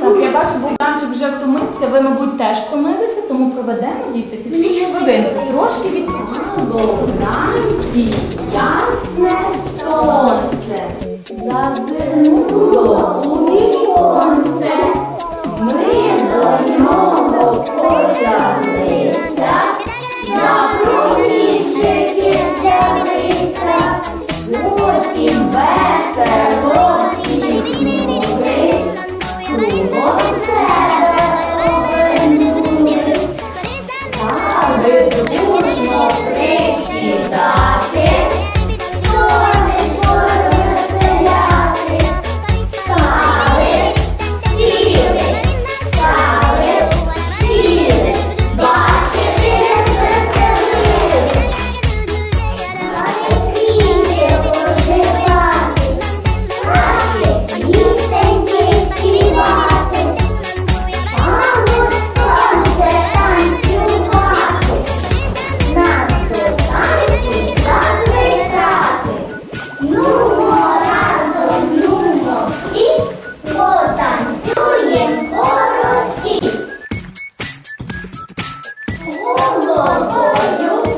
Так, я бачу, Богданчик вже втомився, ви, мабуть, теж втомилися, тому проведемо діти фізкультуру ну, годину. Трошки відпочинку. Богданці. 红萝卜哟